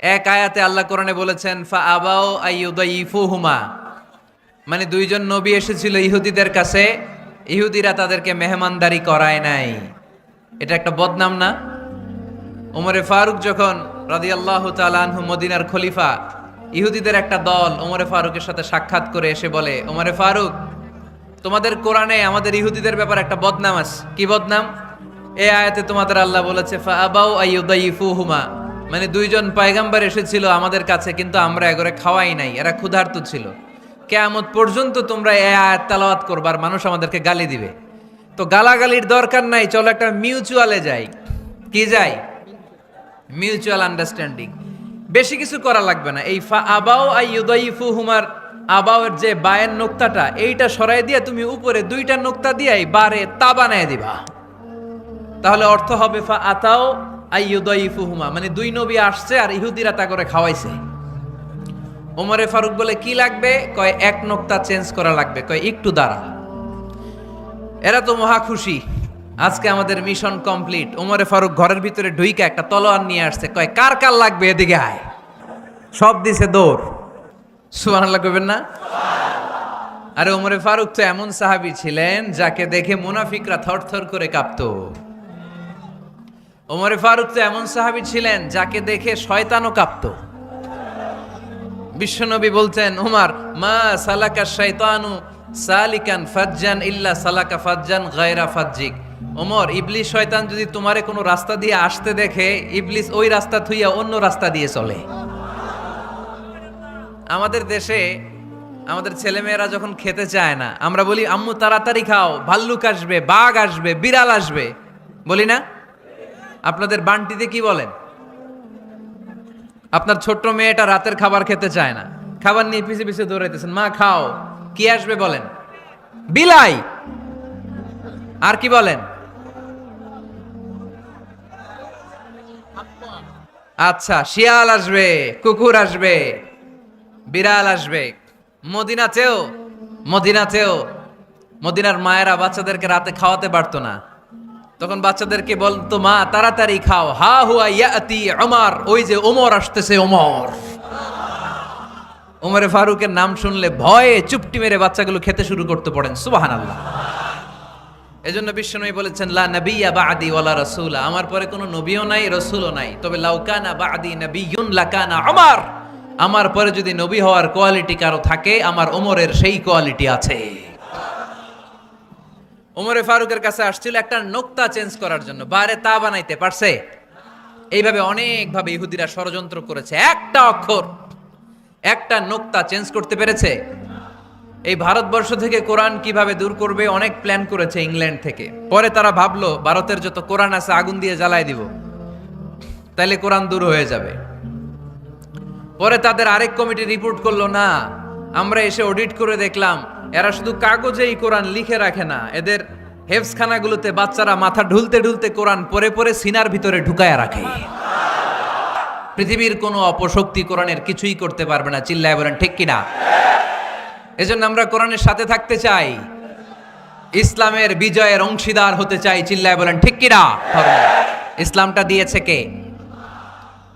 এক আয়াতে আল্লাহ কোরআনে বলেছেন ফা আবাও আইয়ুদাইফুহুমা। মানে দুইজন নবী এসেছিল ইহুদিদের কাছে, ইহুদিরা তাদেরকে মেহমানদারি করায় নাই। এটা একটা বদনাম না? ওমরে ফারুক যখন রাদিয়াল্লাহু তাআলা আনহু মদিনার খলিফা, ইহুদিদের একটা দল ওমরে ফারুকের সাথে সাক্ষাৎ করে এসে বলে, ওমরে ফারুক, তোমাদের কোরআনে আমাদের ইহুদিদের ব্যাপারে একটা বদনাম আছে। কি বদনাম? এ আয়াতে তোমাদের আল্লাহ বলেছে ফা আবাউ আইয়ুদাইফুহুমা। মানে দুইজন পায়গাম্বার এসেছিল আমাদের কাছে, কিন্তু আমরা এগরে খাওয়াই নাই, এরা ক্ষুধার্ত ছিল। কেয়ামত পর্যন্ত তোমরা এ আয়াত তালাওয়াত করবার মানুষ আমাদেরকে গালি দিবে। তো গালাগালির দরকার নাই, চলো একটা মিউচুয়ালে যাই। কি যাই? Mutual understanding. বেশি কিছু করা লাগবে না। এই ফা আবাও আই ইউদাইফু হুমার আবাওয়ের যে বায়ের নোক্তাটা, এইটা সরাই দিয়ে তুমি উপরে দুইটা নোক্তা দিয়াই বারে তা বানায় দিবা। তাহলে অর্থ হবে ফা আতাও আই ইউদাইফু হুমা মানে দুই নবী আসছে আর ইহুদিরা তা করে খাওয়াইছে। ওমরে ফারুক বলে, কি লাগবে? কয়, এক নোক্তা চেঞ্জ করা লাগবে। কয়, একটু দাঁড়া। এরা তো মহা খুশি। আজকে আমাদের মিশন কমপ্লিট। ওমরে ফারুক ঘরের ভিতরে ঢুইকা একটা তলোয়ার নিয়ে আসছে। কয়, কার কার লাগবে এদিকে আয়। সব দিছে দৌড়। সুবহানাল্লাহ কইবেন না? আরে ওমরে ফারুক তো এমন সাহাবী ছিলেন যাকে দেখে মুনাফিকরা থরথর করে কাঁপতো। ওমরে ফারুক তো এমন সাহাবী ছিলেন যাকে দেখে শয়তানও কাঁপতো। বিশ্বনবী বলতেন উমার মা সালাকা শয়তানু সালিকান ফাজ্জান ইল্লা সালাকা ফাজ্জান গায়রা ফাজ্জিক। ওমর, ইবলিস শয়তান যদি তোমারে কোনো রাস্তা দিয়ে আসতে দেখে, ইবলিস ওই রাস্তা থুইয়া অন্য রাস্তা দিয়ে চলে। আমাদের দেশে আমাদের ছেলেমেয়েরা যখন খেতে চায় না, আমরা বলি, আম্মু, তাড়াতাড়ি খাও, ভাল্লুক আসবে, বাঘ আসবে, বিড়াল আসবে। বলি না? আপনাদের বান্টিতে কি বলেন? আপনার ছোট্ট মেয়েটা রাতের খাবার খেতে চায় না। খাবার নিয়ে পিছে পিছে দৌড়াইতেছেন। মা, খাও। কি আসবে বলেন? বিলাই! আর কি বলেন? আচ্ছা শিয়াল আসবে, কুকুর আসবে, বিড়াল আসবে। মদিনাতেও মদিনাতেও মদিনার মায়েরা বাচ্চাদেরকে রাতে খাওয়াতে পারতো না। তখন বাচ্চাদেরকে বলতো মা, তাড়াতাড়ি খাও। হা হুয়া ইয়াতি ওমর ওই যে ওমর আসতেছে ওমর ওমরে ফারুকের নাম শুনলে ভয়ে চুপটি মেরে বাচ্চাগুলো খেতে শুরু করতে পড়েন সুবাহান আল্লাহ এজন্য বিশ্বনবী বলেছেন, লা নবিয়া বাদি ওয়ালা রাসূলা। আমার পরে কোনো নবীও নাই, রসুলও নাই। তবে লাউকানা বা বাদি নবিয়ুন লাকানা ওমর আমার পরে যদি নবী হওয়ার কোয়ালিটি কারও থাকে, আমার ওমরের সেই কোয়ালিটি আছে। ওমরে ফারুকের কাছে আসছিল একটা নোক্তা চেঞ্জ করার জন্য, বারে তা বানাইতে পারছে? এইভাবে অনেকভাবে ইহুদিরা ষড়যন্ত্র করেছে। একটা অক্ষর, একটা নোক্তা চেঞ্জ করতে পেরেছে। এই ভারতবর্ষ থেকে কোরআন কীভাবে দূর করবে, অনেক প্ল্যান করেছে ইংল্যান্ড থেকে। পরে তারা ভাবলো, ভারতের যত কোরআন আছে, আগুন দিয়ে জ্বালায় দিব। তাইলে কোরআন দূর হয়ে যাবে। পরে তাদের আরেক কমিটি রিপোর্ট করল, না আমরা এসে অডিট করে দেখলাম, এরা শুধু কাগজেই কোরআন লিখে রাখে না, এদের হেফসখানাগুলোতে বাচ্চারা মাথা ঢুলতে ঢুলতে কোরআন পরে পরে সিনার ভিতরে ঢুকায় রাখে। পৃথিবীর কোনো অপশক্তি কোরআনের কিছুই করতে পারবে না, চিল্লায় বলেন, ঠিক কিনা? এজন্য আমরা কোরআনের সাথে থাকতে চাই, ইসলামের বিজয়ের অংশীদার হতে চাই, চিল্লায় বলেন, ঠিক কিনা? ইসলামটা দিয়েছে কে?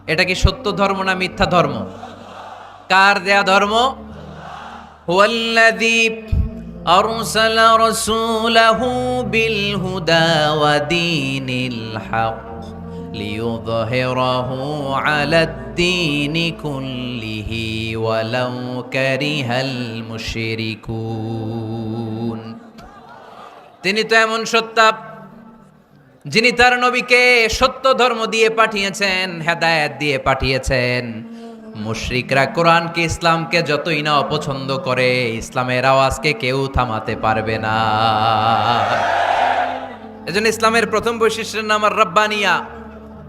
এটা কি সত্য ধর্ম না মিথ্যা ধর্ম? কার দেয়া ধর্ম? হুয়াল্লাযী أرسل رسوله بالهدى ودين الحق ليظهره على الدين كله ولو كره المشركون তিনি তো এমন সত্তা যিনি তার নবীকে সত্য ধর্ম দিয়ে পাঠিয়েছেন হেদায়েত দিয়ে পাঠিয়েছেন মুশরিকরা কোরআনকে, ইসলামকে যতই না অপছন্দ করে, ইসলামের আওয়াজকে কেউ থামাতে পারবে না। এজন্য ইসলামের প্রথম বৈশিষ্ট্যের নাম আর রব্বানিয়া।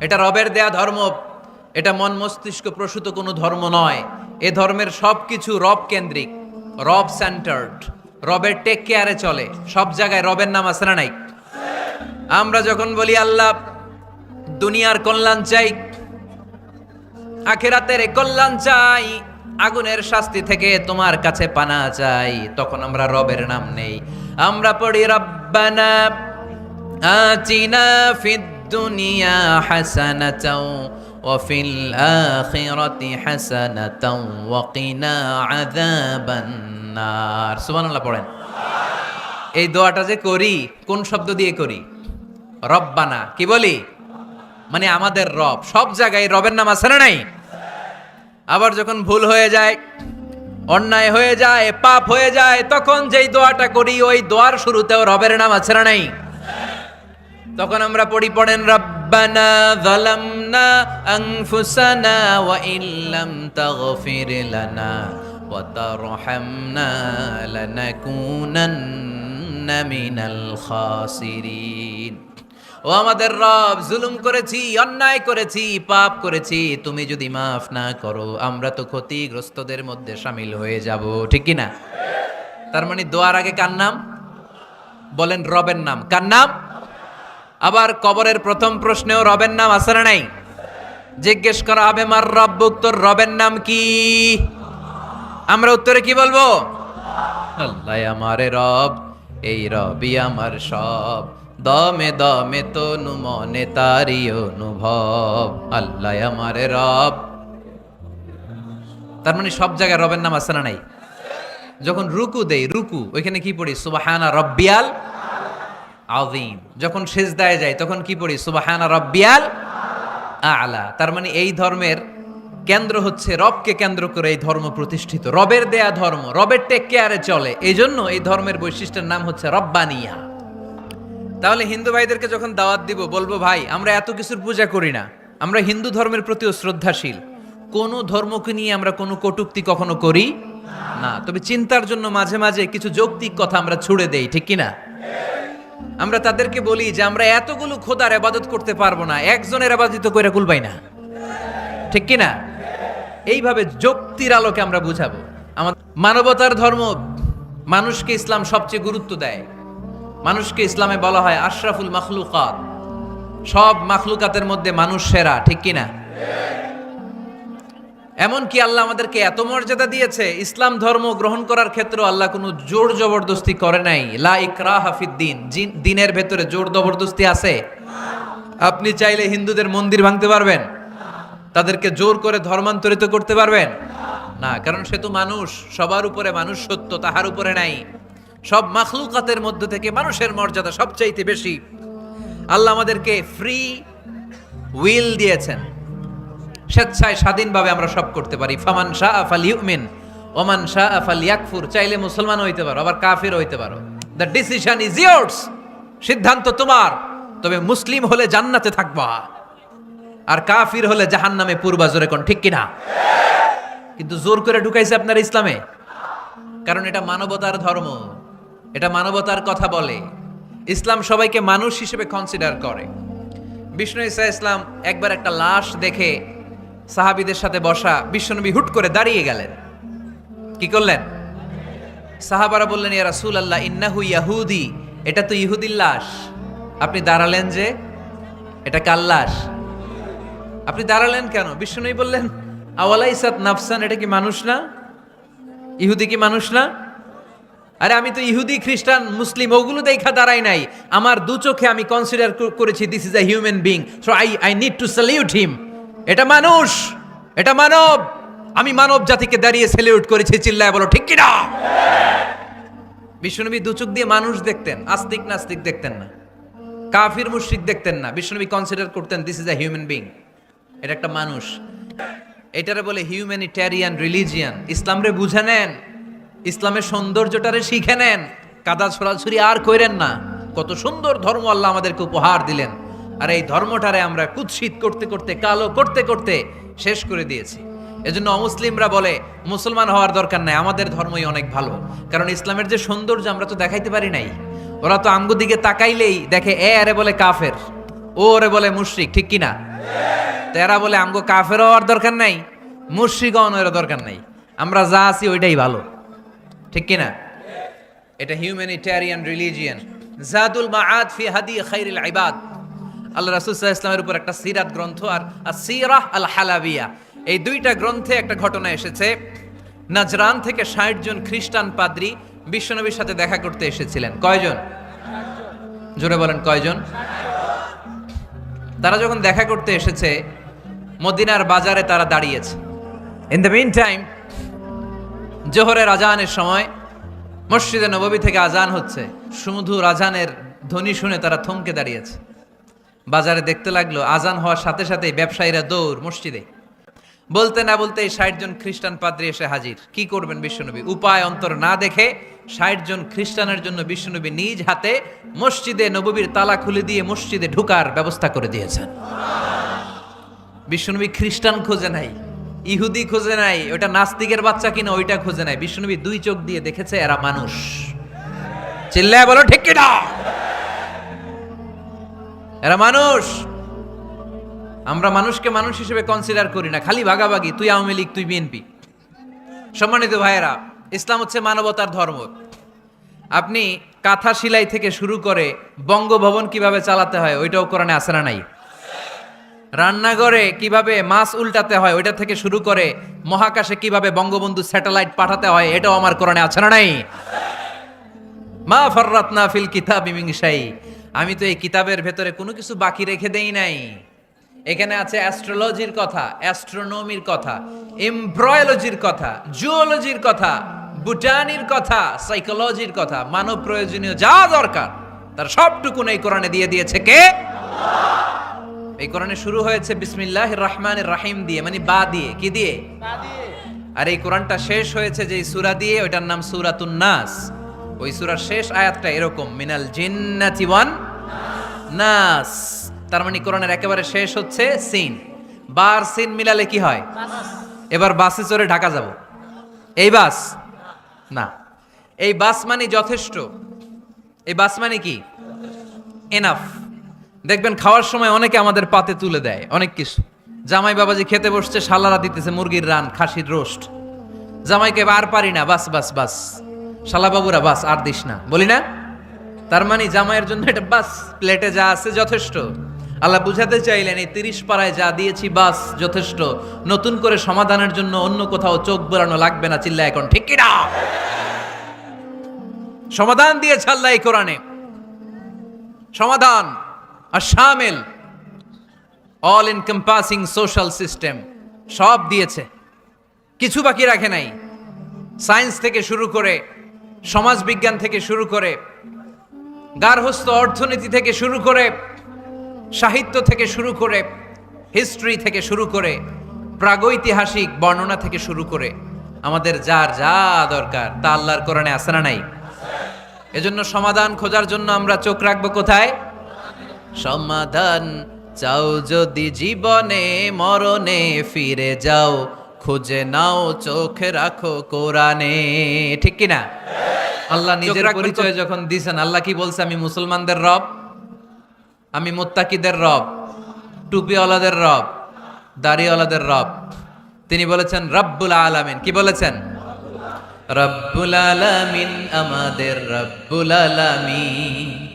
এটা রবের দেয়া ধর্ম, এটা মন মস্তিষ্ক প্রসূত কোনো ধর্ম নয়। এ ধর্মের সব কিছু রব কেন্দ্রিক, রব সেন্টার্ড রবের টেক কেয়ারে চলে। সব জায়গায় রবের নাম আছে না নাই? আমরা যখন বলি, আল্লাহ, দুনিয়ার কল্যাণ চাই আখেরাতের কল্যাণ চাই আগুনের শাস্তি থেকে তোমার কাছে পানা চাই তখন আমরা রবের নাম নেই আমরা পড়ি রব্বানা আতিনা ফিদ দুনিয়া হাসানাতাও وفي الآخرة حسنة وقنا عذاب النار سبحان الله পড়েন এই দোয়াটা যে করি কোন শব্দ দিয়ে করি রব্বানা কি বলি মানে আমাদের রব সব জায়গায় রবের নাম আছে না নাই আবার যখন ভুল হয়ে যায়, অন্যায় হয়ে যায়, পাপ হয়ে যায়, তখন যেই দোয়াটা করি, ওই দোয়ার শুরুতেও রবের নাম আছে না নাই? তখন আমরা পড়ি, পড়েন, রব্বানা যালামনা আনফুসানা ওয়া ইল্লাম তাগফির লানা ওয়া তারহামনা লানাকুনান্না মিনাল খাসিরিন। ও আমাদের রব, জুলুম করেছি, অন্যায় করেছি, পাপ করেছি, তুমি যদি মাফ না করো, আমরা তো ক্ষতিগ্রস্তদের মধ্যে সামিল হয়ে যাব, ঠিক কি না? তার মানে দোয়ার আগে কার নাম? বলেন রবের নাম। কার নাম? আবার কবরের প্রথম প্রশ্নেও রবের নাম আছে না নাই? জিজ্ঞেস করা হবে মার রব্বুক তোর রবের নাম কি? আমরা উত্তরে কি বলব? আল্লাহ আমারে রব, এই রবি আমার সব। দমে দমে তনু মনে তারি অনুভব, আল্লাহ আমারে রব। তার মানে সব জায়গায় রবের নাম আছে না নাই? যখন রুকু দেই, রুকু, ওইখানে কি পড়ি? সুবাহানা রব্বিয়াল আযীম। যখন সেজদায় যায় তখন কি পড়ি? সুবাহানা রব্বিয়াল আলা। তার মানে এই ধর্মের কেন্দ্র হচ্ছে, রবকে কেন্দ্র করে এই ধর্ম প্রতিষ্ঠিত। রবের দেয়া ধর্ম, রবের টেক কেয়ারে চলে। এই জন্য এই ধর্মের বৈশিষ্ট্যের নাম হচ্ছে রব্বানিয়া। তাহলে হিন্দু ভাইদেরকে যখন দাওয়াত দিব, বলব, ভাই, আমরা এত কিছুর পূজা করি না। আমরা হিন্দু ধর্মের প্রতিও শ্রদ্ধাশীল। কোন ধর্মকে নিয়ে আমরা কোনো কটুক্তি কখনো করি না। তবে চিন্তার জন্য মাঝে মাঝে কিছু যৌক্তিক কথা আমরা ছুড়ে দেই, ঠিক কি না আমরা তাদেরকে বলি যে, আমরা এতগুলো খোদার আবাদত করতে পারব না। একজনের আবাদিত কইরা কুলবাই না। ঠিক কি না এইভাবে যুক্তির আলোকে আমরা বুঝাবো। আমাদের মানবতার ধর্ম মানুষকে ইসলাম সবচেয়ে গুরুত্ব দেয়। মানুষকে ইসলামে বলা হয় আশরাফুল মাখলুকাত। সব মাখলুকাতের মধ্যে মানুষ সেরা, ঠিক কি না এমন কি আল্লাহ আমাদেরকে এত মর্যাদা দিয়েছে, ইসলাম ধর্ম গ্রহণ করার ক্ষেত্রে আল্লাহ কোনো জোর জবরদস্তি করে নাই। লা ইকরা হাফিদ্দিন দিনের ভেতরে জোর জবরদস্তি আছে? আপনি চাইলে হিন্দুদের মন্দির ভাঙতে পারবেন। তাদেরকে জোর করে ধর্মান্তরিত করতে পারবেন? না, কারণ সে তো মানুষ। সবার উপরে মানুষ সত্য, তাহার উপরে নাই। সব মাখলুকাতের মধ্য থেকে মানুষের মর্যাদা সবচাইতে বেশি। আল্লাহ আমাদেরকে ফ্রি উইল দিয়েছেন। স্বেচ্ছায় স্বাধীনভাবে আমরা সব করতে পারি। ফামান শাহ আফাল ইউমিন ওমান শাহ আফাল ইয়াকফুর চাইলে মুসলমান হইতে পারো, আবার কাফির হইতে পারো। দ্য ডিসিশন ইজ ইয়ার্স সিদ্ধান্ত তোমার। তবে মুসলিম হলে জান্নাতে থাকবা। আর কাফির হলে জাহান্নামে পূর্বা জোরে কোন, ঠিক কিনা? কিন্তু জোর করে ঢুকাইছে আপনার ইসলামে। কারণ এটা মানবতার ধর্ম। এটা মানবতার কথা বলে। ইসলাম সবাইকে মানুষ হিসেবে কনসিডার করে। বিষ্ণু ইসা ইসলাম একবার একটা লাশ দেখে সাহাবিদের সাথে বসা বিশ্বনবী হুট করে দাঁড়িয়ে গেলেন। কি করলেন? সাহাবারা বললেন, ইয়া রাসূল আল্লাহ ইন্নাহু ইয়াহুদি। এটা তো ইহুদির লাশ। আপনি দাঁড়ালেন যে, এটা কার লাশ? আপনি দাঁড়ালেন কেন? বিষ্ণুই বললেন, আওয়ালাইসাত নাফসান, এটা কি মানুষ না? ইহুদি কি মানুষ না? আরে আমি তো ইহুদি, খ্রিস্টান, মুসলিম, ওগুলো দেখা দাঁড়াই নাই। আমার দু চোখে আমি কনসিডার করেছি this is a human being so I I need to salute him এটা মানুষ, এটা মানব। আমি মানব জাতিকে দাঁড়িয়ে স্যালিউট করেছি, চিল্লায় বলো, ঠিক কিনা? বিশ্বনবী দু চোখ দিয়ে মানুষ দেখতেন, আস্তিক নাস্তিক দেখতেন না। কাফির, মুশরিক দেখতেন না। বিশ্বনবী কনসিডার করতেন this is a human being এটা একটা মানুষ। এটারে বলে হিউম্যানিটেরিয়ান রিলিজিয়ান ইসলামরে বুঝে নেন। ইসলামের সৌন্দর্যটারে শিখে নেন। কাদা ছড়াছড়ি আর কইরেন না। কত সুন্দর ধর্ম আল্লাহ আমাদেরকে উপহার দিলেন। আর এই ধর্মটারে আমরা কুৎসিত করতে করতে, কালো করতে করতে শেষ করে দিয়েছি। এজন্য অমুসলিমরা বলে, মুসলমান হওয়ার দরকার নাই, আমাদের ধর্মই অনেক ভালো। কারণ ইসলামের যে সৌন্দর্য আমরা তো দেখাইতে পারি নাই। ওরা তো আঙ্গু দিকে তাকাইলেই দেখে, এ আরে বলে কাফের, ও ওরে বলে মুশরিক, ঠিক কিনা? তো এরা বলে, আমগো কাফের হওয়ার দরকার নাই মুশরিক হওয়ার দরকার নাই। আমরা যা আছি ওইটাই ভালো। ঠিক কিনা? এটা হিউম্যানিটেরিয়ান রিলিজিয়ান জাদুল মাআদ ফি হাদি খাইরুল ইবাদ আল্লাহ রাসূল ইসলামের উপর একটা সিরাত গ্রন্থ আর আসিরাহ আল হালাবিয়া এই দুইটা গ্রন্থে একটা ঘটনা এসেছে। নাজরান থেকে ষাট জন খ্রিস্টান পাদ্রী বিশ্বনবীর সাথে দেখা করতে এসেছিলেন। কয়জন? জোরে বলেন, কয়জন? তারা যখন দেখা করতে এসেছে, মদিনার বাজারে তারা দাঁড়িয়েছে। ইন দ্য মিন টাইম জোহরের আজানের সময় মসজিদে নববী থেকে আজান হচ্ছে। সুমধুর আজানের ধ্বনি শুনে তারা থমকে দাঁড়িয়েছে। বাজারে দেখতে লাগল, আজান হওয়ার সাথে সাথে ব্যবসায়ীরা দৌড় মসজিদে। বলতে না বলতে ষাট জন খ্রিস্টান পাদ্রী এসে হাজির। কি করবেন বিশ্বনবী? উপায় অন্তর না দেখে ষাট জন খ্রিস্টানের জন্য বিশ্বনবী নিজ হাতে মসজিদে নববীর তালা খুলে দিয়ে মসজিদে ঢুকার ব্যবস্থা করে দিয়েছেন। বিশ্বনবী খ্রিস্টান খোঁজে নাই। ইহুদি খোঁজে নাই, ওটা নাস্তিকের বাচ্চা কিনা, ওইটা খোঁজে নাই। বিশ্বনবী দুই চোখ দিয়ে দেখেছে, এরা মানুষ। চিল্লায় বলো, ঠিক এরা মানুষ। আমরা মানুষকে মানুষ হিসেবে কনসিডার করি না, খালি ভাগাভাগি, তুই আওয়ামী লীগ, তুই বিএনপি সম্মানিত ভাইয়েরা, ইসলাম হচ্ছে মানবতার ধর্ম। আপনি কাঁথা সিলাই থেকে শুরু করে বঙ্গভবন কীভাবে চালাতে হয়, ওইটাও কোরআনে আসে না নাই? রান্নাঘরে কীভাবে মাছ উল্টাতে হয়, ওইটা থেকে শুরু করে মহাকাশে কীভাবে বঙ্গবন্ধু স্যাটেলাইট পাঠাতে হয়, এটাও আমার কোরআনে আছে না নাই? মা ফররাত না ফিল কিতাব ইমিংসাই আমি তো এই কিতাবের ভেতরে কোনো কিছু বাকি রেখে দেই নাই। এখানে আছে অ্যাস্ট্রোলজির কথা, অ্যাস্ট্রোনমির কথা, এমব্রয়োলজির কথা, জুওলজির কথা, বুটানির কথা, সাইকোলজির কথা মানব প্রয়োজনীয় যা দরকার, তার সবটুকুন এই কোরআনে দিয়ে দিয়েছে কে? এই কোরআনে শুরু হয়েছে বিসমিল্লাহ রহমান রাহিম দিয়ে মানে বা দিয়ে। কি দিয়ে? আর এই কোরআনটা শেষ হয়েছে যে সুরা দিয়ে ওইটার নাম সূরাতুন নাস। ওই সূরার শেষ আয়াতটা এরকম মিনাল জিন্নাতি ওয়ান নাস। তার মানে কোরআনের একেবারে শেষ হচ্ছে সিন। বার সিন মিলালে কি হয়? এবার বাসে চড়ে ঢাকা যাব। এই বাস? না। এই বাস মানে যথেষ্ট। এই বাস মানে কি? এনাফ। দেখবেন খাওয়ার সময় অনেকে আমাদের পাতে তুলে দেয়, অনেক কিছু। জামাই বাবাজি খেতে বসছে, শালারা দিতেছে মুরগির রান, খাসির রোস্ট। জামাইকে আর পারি না, বাস বাস বাস। শালা বাবুরা, বাস, আর দিস না। বলি না? তার মানে জামাইয়ের জন্য এটা বাস, প্লেটে যা আছে যথেষ্ট। আল্লাহ বুঝাতে চাইলেন, এই তিরিশ পাড়ায় যা দিয়েছি বাস, যথেষ্ট। নতুন করে সমাধানের জন্য অন্য কোথাও চোখ বোলানো লাগবে না চিল্লা এখন, ঠিক কিনা? সমাধান দিয়েছে আল্লাহ এই কোরআনে। সমাধান। আর শামিল অল এনকম্পাসিং সোশ্যাল সিস্টেম সব দিয়েছে। কিছু বাকি রাখে নাই। সায়েন্স থেকে শুরু করে সমাজ বিজ্ঞান থেকে শুরু করে গার্হস্থ অর্থনীতি থেকে শুরু করে, সাহিত্য থেকে শুরু করে হিস্ট্রি থেকে শুরু করে, প্রাগৈতিহাসিক বর্ণনা থেকে শুরু করে, আমাদের যার যা দরকার, তা আল্লাহর কোরআনে আসে না নাই? এজন্য সমাধান খোঁজার জন্য আমরা চোখ রাখব কোথায়? সমাধান চাও যদি জীবনে মরণে ফিরে যাও খুঁজে নাও চোখ রাখো কোরআনে। ঠিক কি না আল্লাহ নিজের পরিচয় যখন দিছেন আল্লাহ কি বলছে? আমি মুসলমানদের রব আমি মোত্তাকিদের রব টুপিওয়ালাদের রব দাড়িওয়ালাদের রব। তিনি বলেছেন রব্বুল আলামিন। কি বলেছেন? রব্বুল আলামিন আমাদের রব্বুল আলামিন।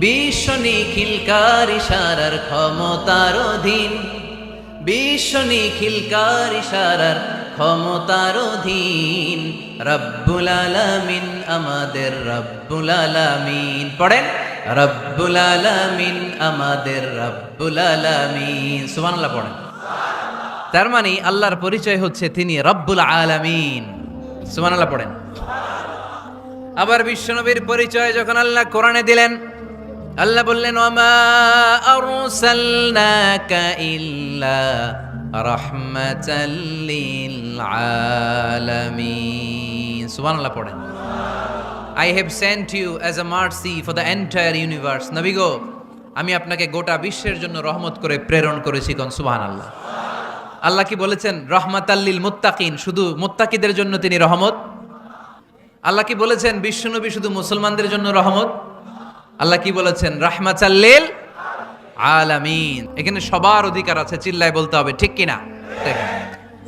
বিশ্ব নিখিলকার ইশারার ক্ষমতার অধীন। বিশ্ব নিখিলকার ইশারার ক্ষমতার অধীন। রব্বুল আলামিন আমাদের রব্বুল আলামিন। পড়েন? রব্বুল আলামিন আমাদের রব্বুল আলামিন। সুবহানাল্লাহ পড়েন। তার মানে আল্লাহর পরিচয় হচ্ছে তিনি রব্বুল আলামিন। সুবহানাল্লাহ পড়েন। আবার বিশ্বনবীর পরিচয় যখন আল্লাহ কোরআনে দিলেন আল্লাহ বললেন পড়েন। I have sent you as a mercy for the entire universe আমি আপনাকে গোটা বিশ্বের জন্য রহমত করে প্রেরণ করেছি কোন? সুবহানাল্লাহ। আল্লাহ আল্লাহ কি বলেছেন? রহমাতাল্লিল মুত্তাকিন শুধু মুত্তাকিদের জন্য তিনি রহমত? আল্লাহ কি বলেছেন? বিশ্বনবী শুধু মুসলমানদের জন্য রহমত? আল্লাহ কি বলেছেন? রাহমা রাহমাতাল্লিল আলামিন। এখানে সবার অধিকার আছে, চিল্লায় বলতে হবে, ঠিক কিনা?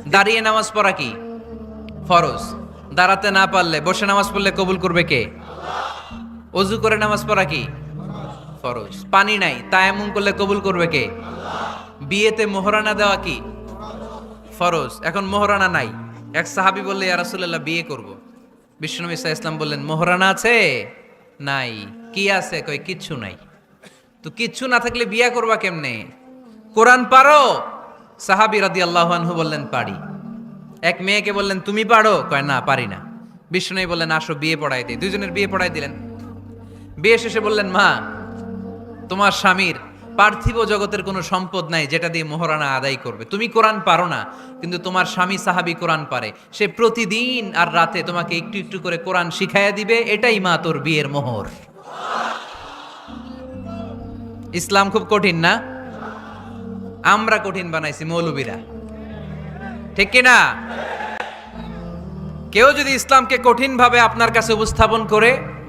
দাঁড়িয়ে নামাজ পড়া কি? ফরজ। দাঁড়াতে না পারলে, বসে নামাজ পড়লে কবুল করবে কে? অজু করে নামাজ পড়া কি? ফরজ। পানি নাই তায়ামুম করলে কবুল করবে কে? বিয়েতে মোহরানা দেওয়া কি? ফরজ। এখন মোহরানা নাই। এক সাহাবি বললে, ইয়া রাসূলুল্লাহ, বিয়ে করব। বিশ্বনবী সাল্লাল্লাহু ইসলাম বললেন, মোহরানা আছে? নাই। কি আছে? কই, কিচ্ছু নাই। তো কিচ্ছু না থাকলে বিয়া করবা কেমনে? কোরআন পারো? সাহাবি রাদি আনহু বললেন, পারি। এক মেয়েকে বললেন, তুমি পারো? কয়, না, পারি না। বিষ্ণু বললেন, আসো, বিয়ে পড়াই দিই দুজনের বিয়ে পড়াই দিলেন। বিয়ে শেষে বললেন, মা, তোমার স্বামীর পার্থিব জগতের কোনো সম্পদ নাই যেটা দিয়ে মোহরানা আদায় করবে। তুমি কোরআন পারো না, কিন্তু তোমার স্বামী সাহাবি কোরআন পারে। সে প্রতিদিন আর রাতে তোমাকে একটু একটু করে কোরআন শিখাইয়া দিবে, এটাই মা তোর বিয়ের মোহর। ইসলাম খুব কঠিন না? আমরা কঠিন বানাইছি মৌলবীরা। ঠিক কিনা কেউ যদি ইসলামকে কঠিন ভাবে আপনার কাছে উপস্থাপন করে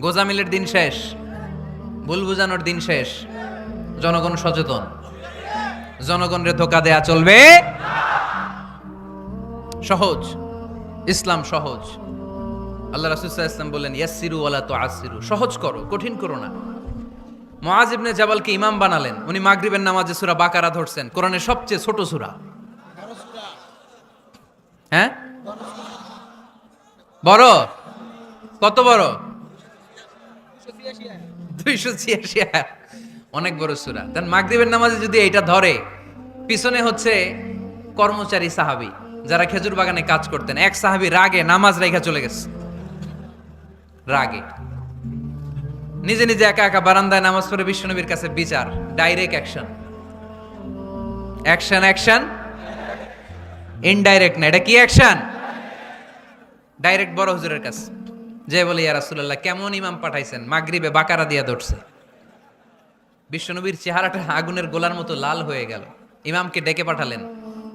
গোজামিলের দিন শেষ, ভুল বুঝানোর দিন শেষ। জনগণ সচেতন। জনগণের ধোকা দেয়া চলবে। সহজ, ইসলাম সহজ। আল্লাহ রাসুল্লাহ ইসলাম বললেন ইয়াসিরু ওয়ালা তো আসিরু সহজ করো, কঠিন করো না। মুআজ ইবনে জাবালকে ইমাম বানালেন। উনি মাগরিবের নামাজে সুরা বাকারা ধরছেন, কোরআনের সবচেয়ে ছোট সূরা। হ্যাঁ? বড়? কত বড়? দুইশো ছিয়াশি। আয়াত। অনেক বড় সূরা। দেন মাগরিবের নামাজে যদি এটা ধরে, পিছনে হচ্ছে কর্মচারী, সাহাবী, যারা খেজুর বাগানে কাজ করতেন। এক সাহাবী রাগে, নামাজ রেখা চলে গেছে। রাগে। নিজে নিজে একা একা বারান্দায় নামাজ পড়ে বিশ্বনবীর কাছে বিচার direct action action action indirect না, এটা কি অ্যাকশন ডাইরেক্ট বড় হুজুরের কাছে। যে বলে, ইয়া রাসূলুল্লাহ, কেমন ইমাম পাঠাইছেন? মাগরিবে বাকারা দিয়া ধরছে। বিশ্বনবীর চেহারাটা আগুনের গোলার মতো লাল হয়ে গেল। ইমামকে ডেকে পাঠালেন।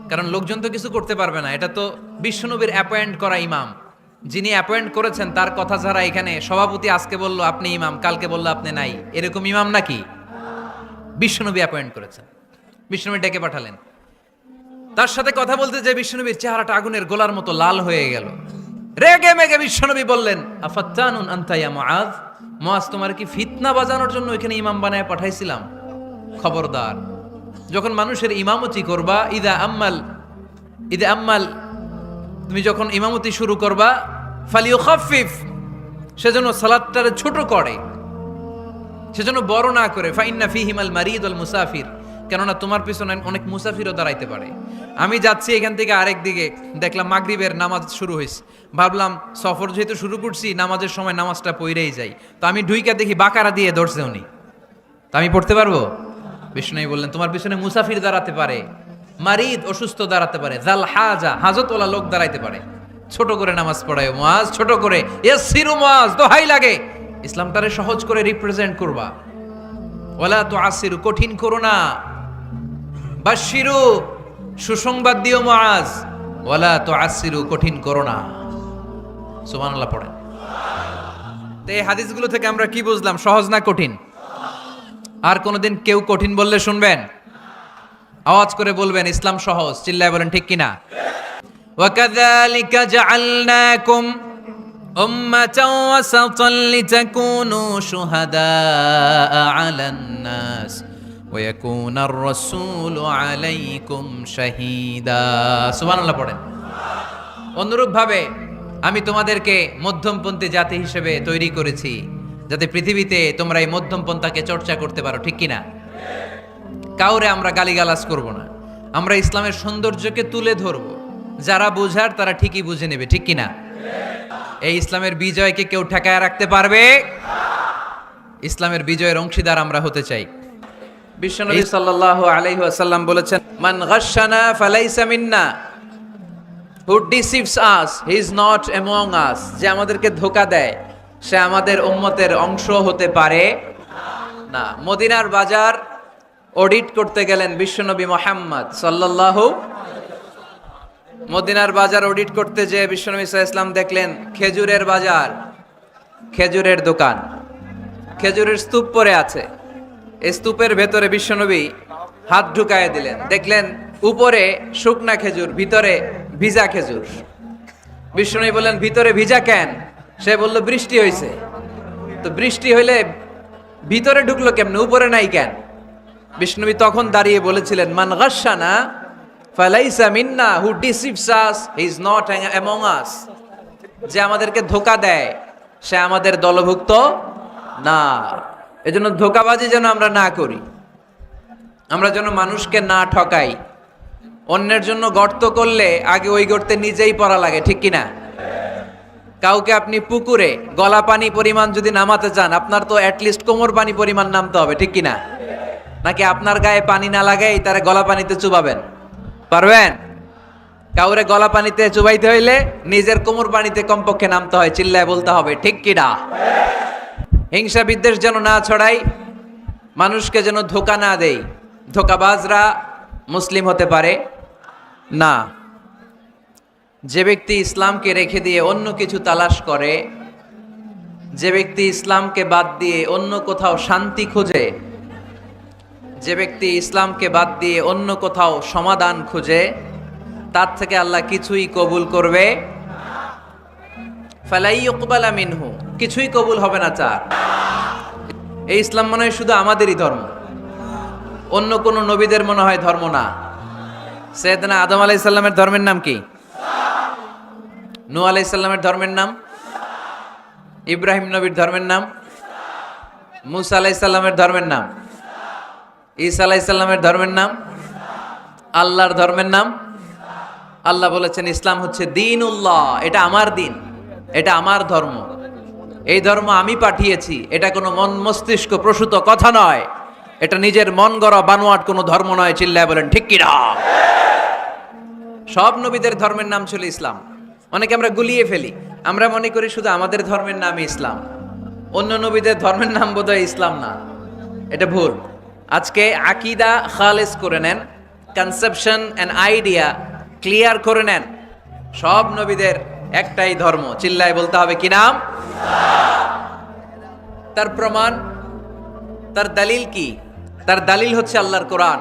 কারণ লোকজন তো কিছু করতে পারবে না। এটা তো বিশ্বনবীর অ্যাপয়েন্ট করা ইমাম। যিনি অ্যাপয়েন্ট করেছেন, তার কথা ছাড়া এখানে সভাপতি আজকে বলল, আপনি ইমাম, কালকে বলল, আপনি নাই। এরকম ইমাম নাকি? বিশ্বনবী অ্যাপয়েন্ট করেছেন। বিশ্বনবী ডেকে পাঠালেন। তার সাথে কথা বলতে যে বিশ্বনবীর চেহারাটা আগুনের গোলার মতো লাল হয়ে গেল। রেগে মেগে বিশ্বনবী বললেন, আফাত্তানুন আন্তাইয়া মুআজ? মুআজ, তোমার কি ফিতনা বাজানোর জন্য এখানে ইমাম বানায় পাঠাইছিলাম? খবরদার, যখন মানুষের ইমামতি করবা, ইদা আম্মাল ইদা আম্মাল, তুমি যখন ইমামতি শুরু করবা ফালিও খাফিফ সেজন্য সালাদটারে ছোট করে সেজন্য বড় না করে, ফাইন্না ফিহিমাল মারিদ আল মুসাফির। কেননা তোমার পিছনে অনেক মুসাফিরও দাঁড়াইতে পারে। আমি যাচ্ছি এখান থেকে আরেক দিকে, দেখলাম মাগরিবের নামাজ শুরু হয়েছে ভাবলাম, সফর যেহেতু শুরু করছি, নামাজের সময় নামাজটা পইরেই যাই। তো আমি ঢুইকা দেখি বাকারা দিয়ে ধরছে উনি। তো আমি পড়তে পারব? বিষ্ণু বললেন, তোমার পিছনে মুসাফির দাঁড়াতে পারে, মারিদ অসুস্থ দাঁড়াতে পারে জাল হাজা হাজতওয়ালা লোক দাঁড়াইতে পারে। ছোট করে নামাজ পড়ায় মাজ ছোট করে এ সিরু মাজ দোহাই লাগে। ইসলামটারে সহজ করে রিপ্রেজেন্ট করবা। ওলা তো আসিরু কঠিন করো না। বাশিরু সুসংবাদ দিও মাজ ওলা তো আসিরু কঠিন করো না সুবহানাল্লাহ পড়েন তো এই হাদিসগুলো থেকে আমরা কি বুঝলাম সহজ না কঠিন আর কোনোদিন কেউ কঠিন বললে শুনবেন আওয়াজ করে বলবেন ইসলাম সহজ চিল্লায় বলেন ঠিক কিনা وكذلك جعلناكم أمة وسطا لتكونوا شهداء على الناس ويكون الرسول عليكم شهيدا سبحان الله পড়েন অনুরূপভাবে আমি তোমাদেরকে মধ্যমপন্থী জাতি হিসেবে তৈরি করেছি যাতে পৃথিবীতে তোমরা এই মধ্যমপন্থাকে চর্চা করতে পারো ঠিক কিনা কাউরে আমরা গালিগালাজ করব না আমরা ইসলামের সৌন্দর্যকে তুলে ধরব যারা বোঝার তারা ঠিকই বুঝে নেবে ঠিক কিনা এই ইসলামের বিজয়কে কেউ ঠেকায় রাখতে পারবে ইসলামের বিজয়ের অংশীদার আমরা হতে চাই বিশ্বনবী সাল্লাল্লাহু আলাইহি ওয়াসাল্লাম বলেছেন, মান গাশশানা ফালাইসা মিন্না। Who deceives us he is not among us যে আমাদেরকে ধোকা দেয়, সে আমাদের উম্মতের অংশ হতে পারে না। মদিনার বাজার অডিট করতে গেলেন বিশ্বনবী মোহাম্মদ সাল্লাল্লাহু মদিনার বাজার অডিট করতে যে বিশ্বনবী ইসলাম দেখলেন, খেজুরের বাজার, খেজুরের দোকান। খেজুরের স্তূপ পরে আছে। স্তূপের ভেতরে বিশ্বনবী হাত ঢুকায় দিলেন। দেখলেন উপরে শুকনা খেজুর, ভিতরে ভিজা খেজুর। বিশ্বনবী বললেন, ভিতরে ভিজা কেন? সে বলল, বৃষ্টি হয়েছে তো বৃষ্টি হইলে ভিতরে ঢুকলো কেমনে? উপরে নাই কেন? বিষ্ণুবী তখন দাঁড়িয়ে বলেছিলেন, মান গাসানা ফালাইসা মিন্না who deceives us, he is not among us. যে আমাদেরকে ধোকা দেয়, সে আমাদের দলভুক্ত না। এজন্য ধোকাবাজি যেন আমরা না করি। আমরা যেন মানুষকে না ঠকাই। অন্যের জন্য গর্ত করলে আগে ওই গর্তে নিজেই পড়া লাগে, ঠিক কিনা? কাউকে আপনি পুকুরে গলা পানি পরিমাণ যদি নামাতে চান, আপনার তো অ্যাটলিস্ট কোমর পানি পরিমাণ নামতে হবে, ঠিক কিনা? নাকি আপনার গায়ে পানি না লাগাই তারা গলা পানিতে চুবাবেন? পারবেন? কাউরে গলা পানিতে চুবাইতে হইলে নিজের কোমর পানিতে কমপক্ষে নামতে হয়, চিল্লায় বলতে হবে, ঠিক কিনা? হিংসা বিদ্বেষ যেন না ছড়াই মানুষকে যেন ধোকা না দেই ধোকাবাজরা মুসলিম হতে পারে? না। যে ব্যক্তি ইসলামকে রেখে দিয়ে অন্য কিছু তালাশ করে, যে ব্যক্তি ইসলামকে বাদ দিয়ে অন্য কোথাও শান্তি খোঁজে, যে ব্যক্তি ইসলামকে বাদ দিয়ে অন্য কোথাও সমাধান খুঁজে, তার থেকে আল্লাহ কিছুই কবুল করবে? ফালাই ইকবালা মিনহু। কিছুই কবুল হবে না, চার। এই ইসলাম মনে হয় শুধু আমাদেরই ধর্ম। অন্য কোন নবীদের মনে হয় ধর্ম না। সৈয়দনা আদম আলাই আলাইসাল্লামের ধর্মের নাম কি? নু আলাই আলাইসাল্লামের ধর্মের নাম? ইব্রাহিম নবীর ধর্মের নাম? মুসা আলাইসাল্লামের ধর্মের নাম? ঈসা আলাইসাল্লামের ধর্মের নাম? আল্লাহর ধর্মের নাম? আল্লাহ বলেছেন, ইসলাম হচ্ছে দিন উল্লাহ এটা আমার দিন, এটা আমার ধর্ম। এই ধর্ম আমি পাঠিয়েছি, এটা কোনো মন মস্তিষ্ক প্রসূত কথা নয়। এটা নিজের মন গড়া বানোয়াট কোনো ধর্ম নয়, চিল্লায় বলেন, ঠিক কিনা সব নবীদের ধর্মের নাম ছিল ইসলাম। অনেকে আমরা গুলিয়ে ফেলি। আমরা মনে করি শুধু আমাদের ধর্মের নাম ইসলাম। অন্য নবীদের ধর্মের নাম বোধহয় ইসলাম না। এটা ভুল। আজকে আকিদা খালেজ করে নেন কনসেপশন অ্যান্ড আইডিয়া ক্লিয়ার করে নেন। সব নবীদের একটাই ধর্ম চিল্লায় বলতে হবে কি নাম তার প্রমাণ তার দলিল কি তার দলিল হচ্ছে আল্লাহর কোরআন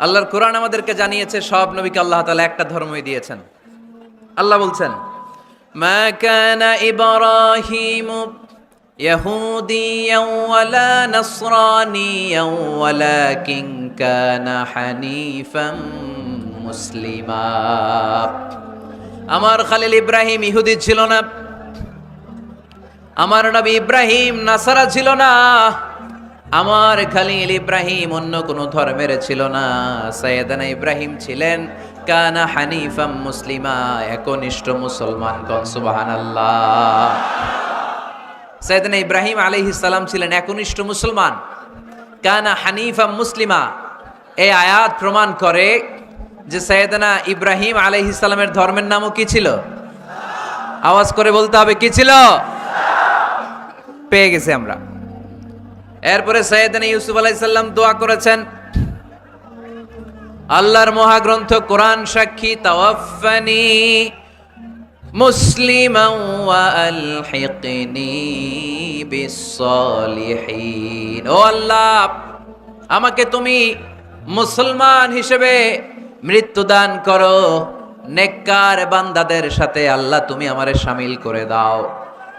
আল্লাহর কোরআন আমাদেরকে জানিয়েছে সব নবীকে আল্লাহ তাআলা একটা ধর্মই দিয়েছেন আল্লাহ বলছেন মা কানা ইব্রাহিম يهوديا ولا نصرانيا ولكن كان حنيفا মুসলিমা আমার খালিল ইব্রাহিম ইহুদি ছিল না। আমার নবী ইব্রাহিম নাসারা ছিল না। আমার খালিল ইব্রাহিম অন্য কোনো ধর্মের ছিল না। সৈয়দানা ইব্রাহিম ছিলেন কানা হানিফাম মুসলিমা, একনিষ্ঠ মুসলমান কন সুবহানাল্লাহ। সৈয়দানা ইব্রাহিম আলাইহিস সালাম ছিলেন একনিষ্ঠ মুসলমান। কানা হানিফাম মুসলিমা এই আয়াত প্রমাণ করে যে সৈয়দানা ইব্রাহিম আলাইহিস সালামের ধর্মের নামও কি ছিল? আওয়াজ করে বলতে হবে, কি ছিল? পেয়ে গেছি আমরা। এরপরে সৈয়দানা ইউসুফ আলাইসাল্লাম দোয়া করেছেন, আল্লাহর মহাগ্রন্থ কোরআন সাক্ষী তাওয়াফানি মুসলিমা ও আল্লাহ, আমাকে তুমি মুসলমান হিসেবে মৃত্যুদান করো। নেককার বান্দাদের সাথে আল্লাহ তুমি আমারে সামিল করে দাও।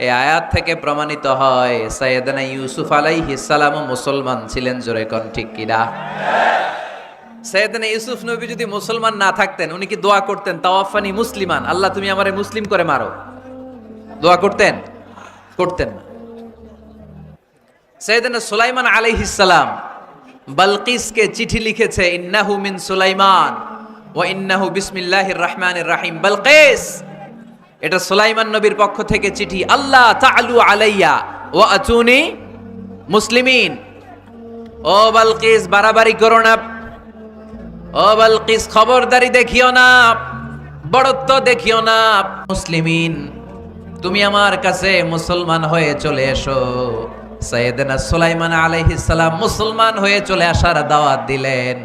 এই আয়াত থেকে প্রমাণিত হয়, সাইয়েদনা ইউসুফ আলাইহিস সালাম মুসলমান ছিলেন জোরে কোন ঠিক কিনা সৈয়দনা ইউসুফ নবী যদি মুসলমান না থাকতেন, উনি কি দোয়া করতেন? তাওয়াফানি মুসলিমান, আল্লাহ তুমি আমারে মুসলিম করে মারো। দোয়া করতেন? করতেন না। সৈয়দনা সুলাইমান আলাইহিস সালাম বালকিসকে চিঠি লিখেছে, ইন্নাহু মিন সুলাইমান। ওয়া ইন্নাহু বিসমিল্লাহির রহমানির রহিম। বালকিস এটা সুলাইমান নবীর পক্ষ থেকে চিঠি। আল্লাহ তাআলু আলাইয়া ওয়া আতুনি মুসলিমিন। ও বালকিস বাড়াবাড়ি করো না। ও বালকিস খবরদারি দেখিও না। বড়ত্ব দেখিও না। মুসলিমিন, তুমি আমার কাছে মুসলমান হয়ে চলে এসো। সৈয়দনা সুলাইমান আলাইহিস সালাম মুসলমান হয়ে চলে আসার দাওয়াত দিলেন।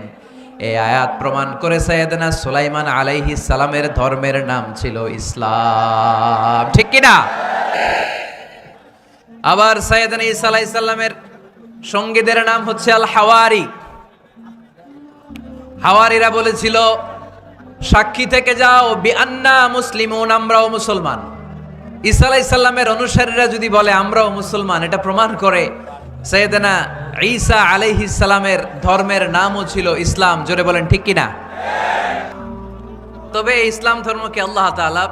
এই আয়াত প্রমাণ করে সৈয়দনা সুলাইমান আলাইহিস সালামের ধর্মের নাম ছিল ইসলাম। ঠিক কি না আবার সৈয়দনা ঈসা আলাইহিস সালামের সঙ্গীদের নাম হচ্ছে আল হাওয়ারি হাওয়ারিরা বলেছিল, সাক্ষী থেকে যাও বি আন্না মুসলিমুন, আমরাও মুসলমান। ঈসা আলাইহিস সালামের অনুসারীরা যদি বলে, আমরাও মুসলমান, এটা প্রমাণ করে সৈয়দনা ঈসা আলাইহিস সালামের ধর্মের নামও ছিল ইসলাম। জোরে বলেন, ঠিক কিনা? তবে ইসলাম ধর্মকে আল্লাহ তাআলা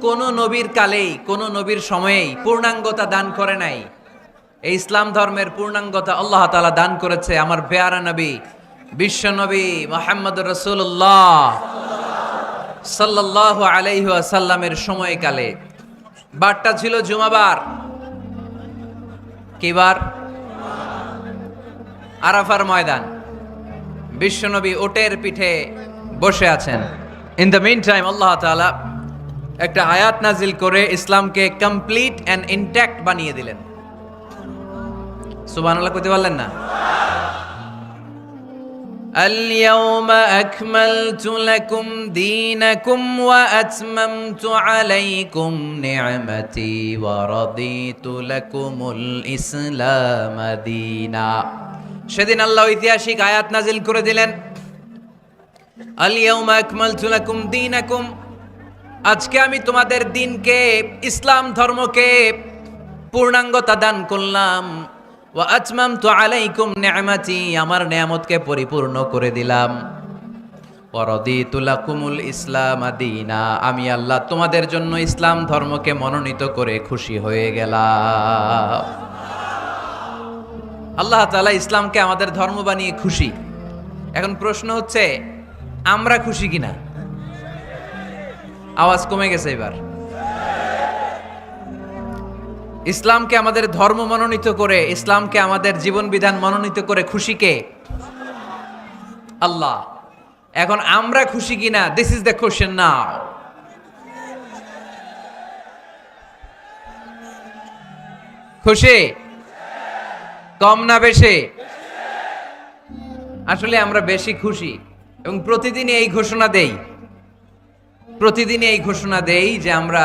কোন নবীর কালেই, কোন নবীর সময়েই পূর্ণাঙ্গতা দান করে নাই। এই ইসলাম ধর্মের পূর্ণাঙ্গতা আল্লাহ তাআলা দান করেছে আমার পেয়ারা নবী, বিশ্ব নবী মোহাম্মদ রসুল্লাহ সাল্লাহ আলাইহি আসাল্লামের সময়কালে। বারটা ছিল জুমাবার। কিবার আরাফার ময়দান বিশ্বনবী ওটের পিঠে বসে আছেন ইন দ্য মিন টাইম আল্লাহ তাআলা একটা আয়াত নাজিল করে ইসলামকে কমপ্লিট অ্যান্ড ইনট্যাক্ট বানিয়ে দিলেন সুবহানাল্লাহ কইতে পারলেন না اليوم أكملت لكم دينكم وأتممت عليكم نعمتي ورضيت لكم الإسلام دينا সেদিন আল্লাহ ঐতিহাসিক আয়াত নাজিল করে দিলেন আলিয়াউমা আকমালতু লাকুম দীনাকুম আজকে আমি তোমাদের দিনকে, ইসলাম ধর্মকে পূর্ণাঙ্গতা দান করলাম, ওয়া আতমামতু আলাইকুম নি'মাতি আমার নিয়ামতকে পরিপূর্ণ করে দিলাম। লাকুমুল ইসলাম দীনা আমি আল্লাহ তোমাদের জন্য ইসলাম ধর্মকে মনোনীত করে খুশি হয়ে গেলাম। আল্লাহ তালা ইসলামকে আমাদের ধর্ম বানিয়ে খুশি। এখন প্রশ্ন হচ্ছে, আমরা খুশি কিনা? আওয়াজ কমে গেছে এবার। ইসলামকে আমাদের ধর্ম মনোনীত করে, ইসলামকে আমাদের জীবন বিধান মনোনীত করে খুশি কে? আল্লাহ। এখন আমরা খুশি কিনা? দিস ইজ দ্য কোশ্চেন না খুশি? কম না বেশি? আসলে আমরা বেশি খুশি এবং প্রতিদিনই এই ঘোষণা দেই। প্রতিদিনই এই ঘোষণা দেই যে আমরা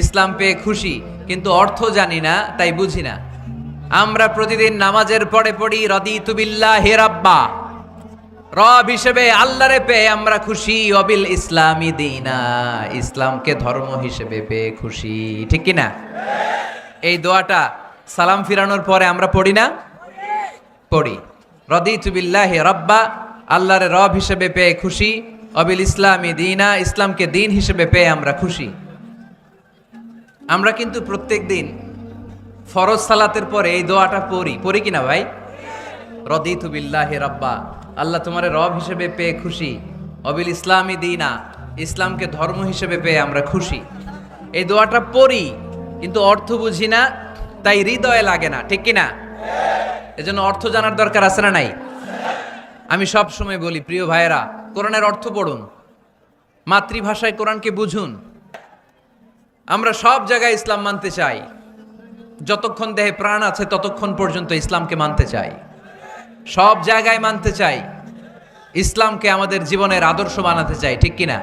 ইসলাম পেয়ে খুশি, কিন্তু অর্থ জানি না, তাই বুঝি না। আমরা প্রতিদিন নামাজের পরে পড়ি রদি তুবিল্লা হেরাব্বা রব হিসেবে আল্লাহরে পেয়ে আমরা খুশি, অবিল ইসলামী দিনা। ইসলামকে ধর্ম হিসেবে পেয়ে খুশি, ঠিক কি না এই দোয়াটা সালাম ফিরানোর পরে আমরা পড়ি না? পড়ি। রদি তুবিল্লাহ রব্বা, আল্লাহরে রব হিসেবে পেয়ে খুশি, অবিল ইসলামী দিনা, ইসলামকে দিন হিসেবে পেয়ে আমরা খুশি। আমরা কিন্তু প্রত্যেক দিন ফরজ সালাতের পরে এই দোয়াটা পড়ি। পড়ি কিনা ভাই? রদিতু বিল্লাহি রব্বা, আল্লাহ তোমার রব হিসেবে পেয়ে খুশি, অবিল ইসলামী দিনা, ইসলামকে ধর্ম হিসেবে পেয়ে আমরা খুশি। এই দোয়াটা পড়ি, কিন্তু অর্থ বুঝি না, তাই হৃদয়ে লাগে না, ঠিক কিনা? এজন্য অর্থ জানার দরকার আছে না নাই? আমি সব সময় বলি, প্রিয় ভাইয়েরা, কোরআনের অর্থ পড়ুন, মাতৃভাষায় কোরআনকে বুঝুন। আমরা সব জায়গায় ইসলাম মানতে চাই। যতক্ষণ দেহে প্রাণ আছে, ততক্ষণ পর্যন্ত ইসলামকে মানতে চাই। সব জায়গায় মানতে চাই। ইসলামকে আমাদের জীবনের আদর্শ বানাতে চাই, ঠিক কিনা?